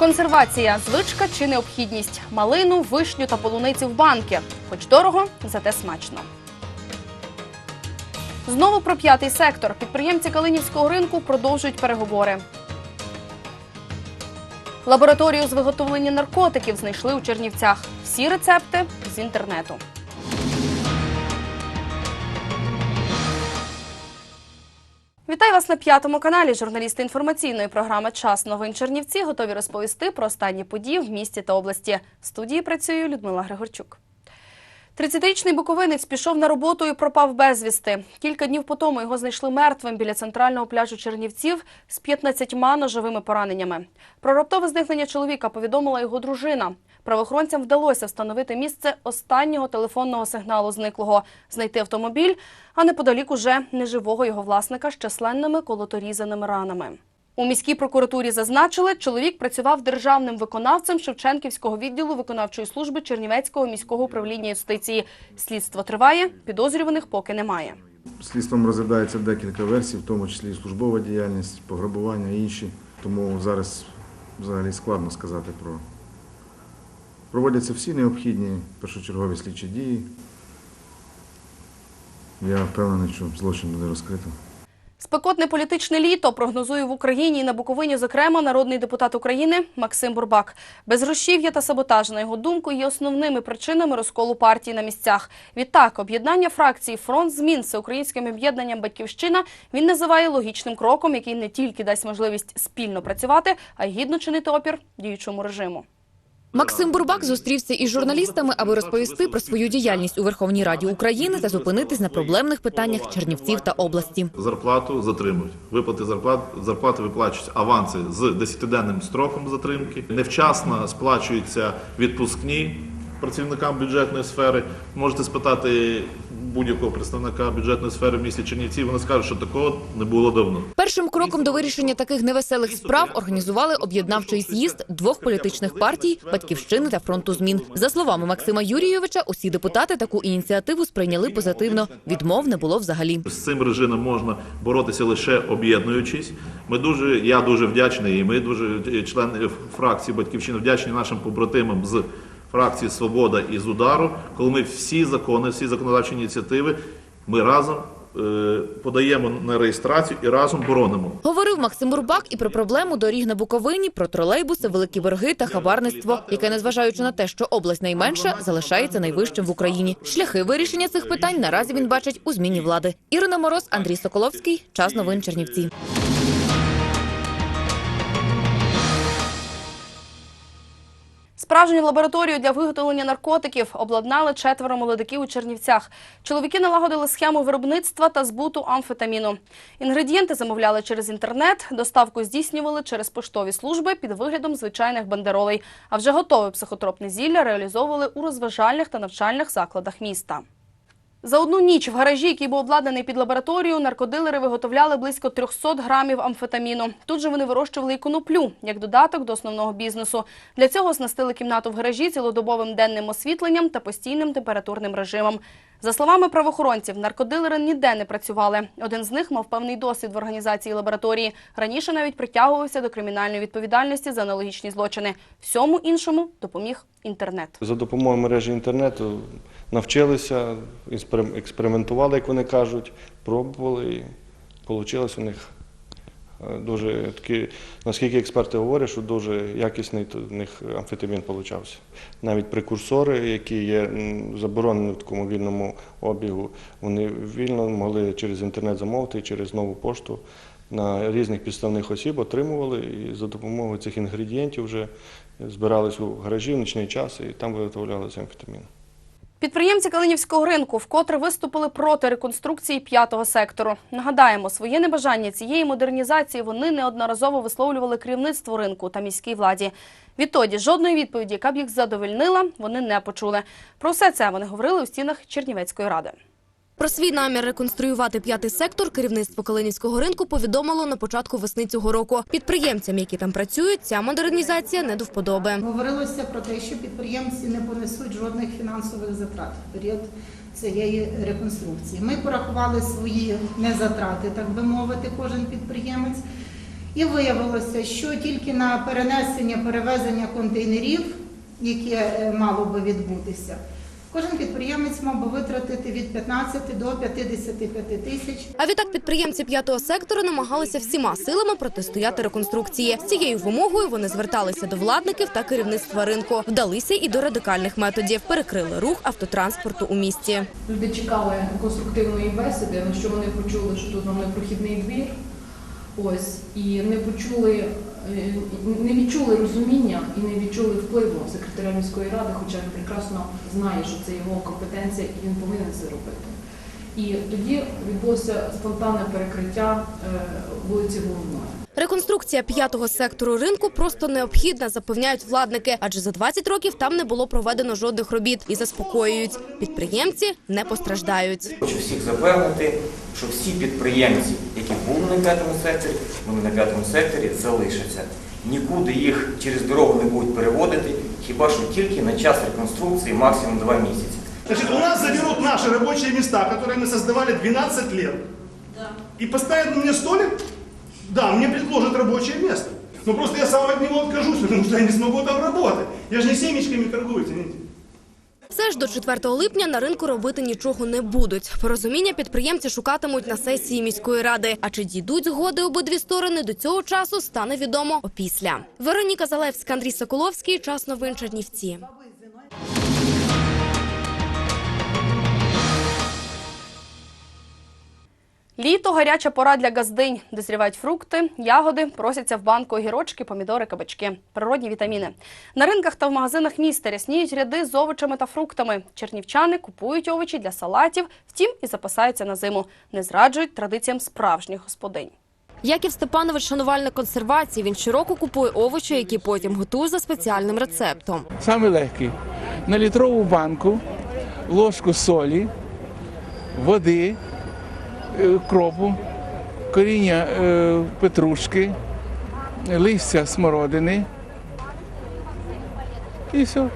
Консервація звичка чи необхідність. Малину, вишню та полуниці в банки. Хоч дорого, зате смачно. Знову про п'ятий сектор. Підприємці Калинівського ринку продовжують переговори. Лабораторію з виготовлення наркотиків знайшли у Чернівцях. Всі рецепти з інтернету. Вітаю вас на п'ятому каналі. Журналісти інформаційної програми Час новин Чернівці готові розповісти про останні події в місті та області. В студії працює Людмила Григорчук. 30-річний буковинець пішов на роботу і пропав безвісти. Кілька днів по тому його знайшли мертвим біля центрального пляжу Чернівців з 15 ножовими пораненнями. Про раптове зникнення чоловіка повідомила його дружина. Правоохоронцям вдалося встановити місце останнього телефонного сигналу зниклого, знайти автомобіль, а неподалік уже неживого його власника з численними колоторізаними ранами. У міській прокуратурі зазначили, чоловік працював державним виконавцем Шевченківського відділу виконавчої служби Чернівецького міського управління юстиції. Слідство триває, підозрюваних поки немає. Слідством розглядається декілька версій, в тому числі службова діяльність, пограбування і інші. Тому зараз взагалі складно сказати про. Проводяться всі необхідні першочергові слідчі дії. Я впевнений, що злочин буде розкрито. Спекотне політичне літо прогнозує в Україні і на Буковині, зокрема, народний депутат України Максим Бурбак. Безгрошів'я та саботаж, на його думку, є основними причинами розколу партії на місцях. Відтак, об'єднання фракції Фронт змін з українським об'єднанням Батьківщина він називає логічним кроком, який не тільки дасть можливість спільно працювати, а й гідно чинити опір діючому режиму. Максим Бурбак зустрівся із журналістами, аби розповісти про свою діяльність у Верховній Раді України та зупинитись на проблемних питаннях Чернівців та області. Зарплату затримують. Виплати зарплат зарплати виплачуються аванси з 10-денним строком затримки. Невчасно сплачуються відпускні працівникам бюджетної сфери. Можете спитати будь-якого представника бюджетної сфери в місті Чернівці. Вони скажуть, що такого не було давно. Першим кроком до вирішення таких невеселих справ організували об'єднавчий з'їзд двох політичних партій Батьківщини та фронту змін. За словами Максима Юрійовича, усі депутати таку ініціативу сприйняли позитивно. Відмов не було взагалі. З цим режимом можна боротися лише об'єднуючись. Ми дуже, я дуже вдячний, і ми дуже члени фракції Батьківщини вдячні нашим побратимам з фракції Свобода і з удару, коли ми всі закони, всі законодавчі ініціативи, ми разом е, подаємо на реєстрацію і разом боронимо. Говорив Максим Бурбак і про проблему доріг на Буковині, про тролейбуси, великі борги та хабарництво, яке, незважаючи на те, що область найменша, залишається найвищим в Україні. Шляхи вирішення цих питань наразі він бачить у зміні влади. Ірина Мороз, Андрій Соколовський. Час новин Чернівці. Справжню лабораторію для виготовлення наркотиків обладнали четверо молодиків у Чернівцях. Чоловіки налагодили схему виробництва та збуту амфетаміну. Інгредієнти замовляли через інтернет, доставку здійснювали через поштові служби під виглядом звичайних бандеролей. А вже готове психотропне зілля реалізовували у розважальних та навчальних закладах міста. За одну ніч в гаражі, який був обладнаний під лабораторію, наркодилери виготовляли близько 300 грамів амфетаміну. Тут же вони вирощували і коноплю, як додаток до основного бізнесу. Для цього оснастили кімнату в гаражі цілодобовим денним освітленням та постійним температурним режимом. За словами правоохоронців, наркодилери ніде не працювали. Один з них мав певний досвід в організації лабораторії. Раніше навіть притягувався до кримінальної відповідальності за аналогічні злочини. Всьому іншому допоміг інтернет. За допомогою мережі інтернету навчилися, експериментували, як вони кажуть, пробували і вийшло у них е, дуже такі, наскільки експерти говорять, що дуже якісний в них амфетамін получався. Навіть прекурсори, які є заборонені в такому вільному обігу, вони вільно могли через інтернет замовити через нову пошту на різних підставних осіб отримували і за допомогою цих інгредієнтів вже збирались у гаражі в нічний час і там виготовлялися амфетамін. Підприємці Калинівського ринку вкотре виступили проти реконструкції п'ятого сектору. Нагадаємо, своє небажання цієї модернізації вони неодноразово висловлювали керівництву ринку та міській владі. Відтоді жодної відповіді, яка б їх задовольнила, вони не почули. Про все це вони говорили у стінах Чернівецької ради. Про свій намір реконструювати п'ятий сектор керівництво Калинівського ринку повідомило на початку весни цього року. Підприємцям, які там працюють, ця модернізація не до вподоби. Говорилося про те, що підприємці не понесуть жодних фінансових затрат в період цієї реконструкції. Ми порахували свої незатрати, так би мовити, кожен підприємець. І виявилося, що тільки на перенесення перевезення контейнерів, яке е, мало би відбутися, кожен підприємець мав би витратити від 15 до 55 тисяч. А відтак підприємці п'ятого сектору намагалися всіма силами протистояти реконструкції. З цією вимогою вони зверталися до владників та керівництва ринку. Вдалися і до радикальних методів. Перекрили рух автотранспорту у місті. Люди чекали конструктивної бесіди, на що вони почули, що тут mamy прохідний двір. Ось і не почули, не відчули розуміння і не відчули впливу секретаря міської ради, хоча він прекрасно знає, що це його компетенція і він повинен це робити. І тоді відбулося спонтанне перекриття е, вулиці Головної. Реконструкція п'ятого сектору ринку просто необхідна, запевняють владники, адже за 20 років там не було проведено жодних робіт і заспокоюють. Підприємці не постраждають. Хочу всіх запевнити, що всі підприємці, які були на п'ятому секторі, вони на п'ятому секторі залишаться. Нікуди їх через дорогу не будуть переводити, хіба що тільки на час реконструкції, максимум два місяці. Значит, у нас заберут наши рабочие места, которые мы создавали 12 лет. И поставят мне столик, да, мне предложат рабочее место. Но просто я сам от него откажусь, потому что я не смогу там работать. Я же не семечками торгую, извините. Все ж до 4 липня на ринку робити нічого не будуть. Порозуміння підприємці шукатимуть на сесії міської ради. А чи дійдуть згоди обидві сторони до цього часу, стане відомо опісля. Вероніка Залевська, Андрій Соколовський. Час новин Чернівці. Літо – гаряча пора для газдинь. Дозрівають фрукти, ягоди, просяться в банку огірочки, помідори, кабачки. Природні вітаміни. На ринках та в магазинах міста рясніють ряди з овочами та фруктами. Чернівчани купують овочі для салатів, втім і запасаються на зиму. Не зраджують традиціям справжніх господинь. Яків Степанович шанувальник консервації. Він щороку купує овочі, які потім готує за спеціальним рецептом. Саме легкий. На літрову банку, ложку солі, води, кропу, коріння е, петрушки, листя смородини. І все.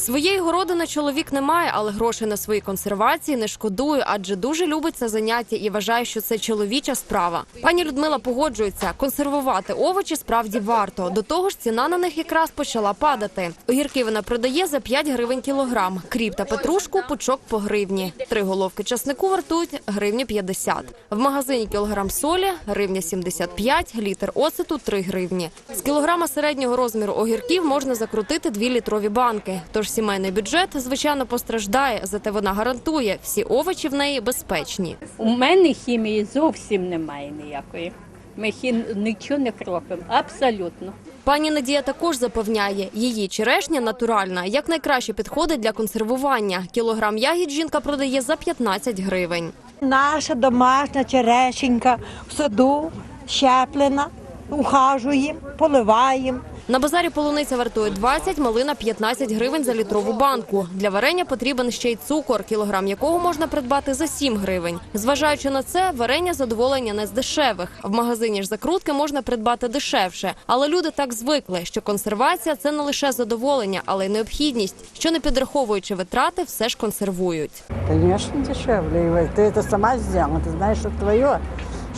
Своєї городини чоловік не має, але грошей на свої консервації не шкодує, адже дуже любить це заняття і вважає, що це чоловіча справа. Пані Людмила погоджується, консервувати овочі справді варто. До того ж, ціна на них якраз почала падати. Огірки вона продає за 5 гривень кілограм. Кріп та петрушку пучок по гривні. Три головки часнику вартують гривні 50. В магазині кілограм солі гривня 75, літр оцету 3 гривні. З кілограма середнього розміру огірків можна закрутити 2 літрові банки. Тож сімейний бюджет, звичайно, постраждає, зате вона гарантує, всі овочі в неї безпечні. У мене хімії зовсім немає ніякої. Ми хім... нічого не кропимо, абсолютно. Пані Надія також запевняє, її черешня натуральна, якнайкраще підходить для консервування. Кілограм ягід жінка продає за 15 гривень. Наша домашня черешенька в саду щеплена, ухажуємо, поливаємо. На базарі полуниця вартує 20, малина 15 гривень за літрову банку. Для варення потрібен ще й цукор, кілограм якого можна придбати за 7 гривень. Зважаючи на це, варення задоволення не з дешевих. В магазині ж закрутки можна придбати дешевше. Але люди так звикли, що консервація це не лише задоволення, але й необхідність. Що не підраховуючи витрати, все ж консервують. Конечно, дешевле. И Ты это сама сделала, ты знаешь, что твое,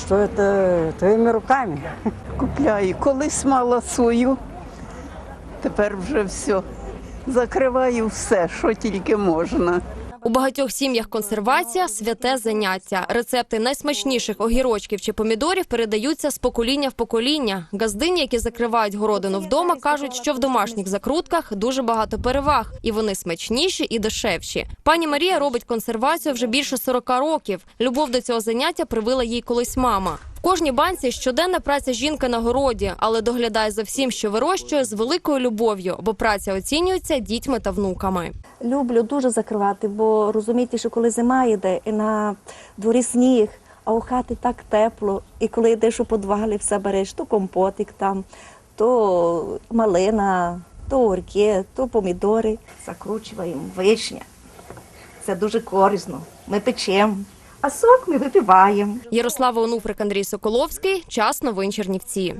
что это твоими руками. Купляю. Колись мала свою, тепер вже все. Закриваю все, що тільки можна. У багатьох сім'ях консервація святе заняття. Рецепти найсмачніших огірочків чи помідорів передаються з покоління в покоління. Газдині, які закривають городину вдома, кажуть, що в домашніх закрутках дуже багато переваг, і вони смачніші і дешевші. Пані Марія робить консервацію вже більше 40 років. Любов до цього заняття привила їй колись мама. Кожній банці щоденна праця жінки на городі, але доглядає за всім, що вирощує, з великою любов'ю, бо праця оцінюється дітьми та внуками. Люблю дуже закривати, бо розумієте, що коли зима йде і на дворі сніг, а у хаті так тепло, і коли йдеш у подвалі, все береш, то компотик там, то малина, то орки, то помідори. Закручуємо вишня. Це дуже корисно. Ми печемо, а сок ми випиваємо. Ярослава Онуфрик, Андрій Соколовський. Час новин Чернівці.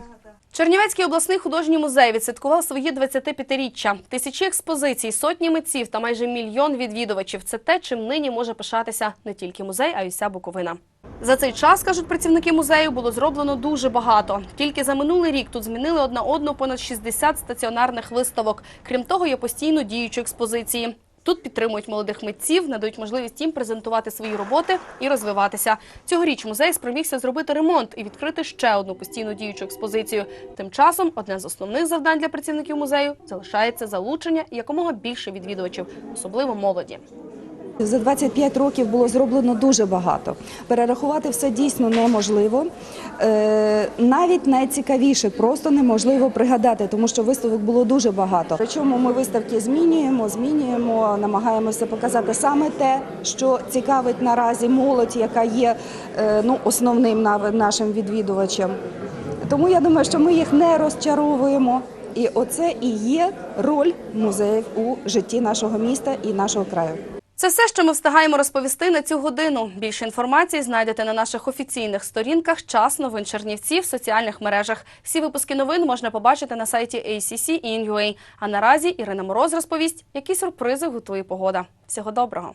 Чернівецький обласний художній музей відсвяткував свої 25-річчя. Тисячі експозицій, сотні митців та майже мільйон відвідувачів. Це те, чим нині може пишатися не тільки музей, а й уся Буковина. За цей час, кажуть працівники музею, було зроблено дуже багато. Тільки за минулий рік тут змінили одна одну понад 60 стаціонарних виставок. Крім того, є постійно діючі експозиції. Тут підтримують молодих митців, надають можливість їм презентувати свої роботи і розвиватися. Цьогоріч музей спромігся зробити ремонт і відкрити ще одну постійно діючу експозицію. Тим часом одне з основних завдань для працівників музею залишається залучення якомога більше відвідувачів, особливо молоді. За 25 років було зроблено дуже багато. Перерахувати все дійсно неможливо. Е, навіть найцікавіше просто неможливо пригадати, тому що виставок було дуже багато. Причому ми виставки змінюємо, змінюємо, намагаємося показати саме те, що цікавить наразі молодь, яка є е, ну, основним нашим відвідувачем. Тому я думаю, що ми їх не розчаровуємо. І оце і є роль музеїв у житті нашого міста і нашого краю. Це все, що ми встигаємо розповісти на цю годину. Більше інформації знайдете на наших офіційних сторінках час новин Чернівців в соціальних мережах. Всі випуски новин можна побачити на сайті ACC і NUA. А наразі Ірина Мороз розповість, які сюрпризи готує погода. Всього доброго!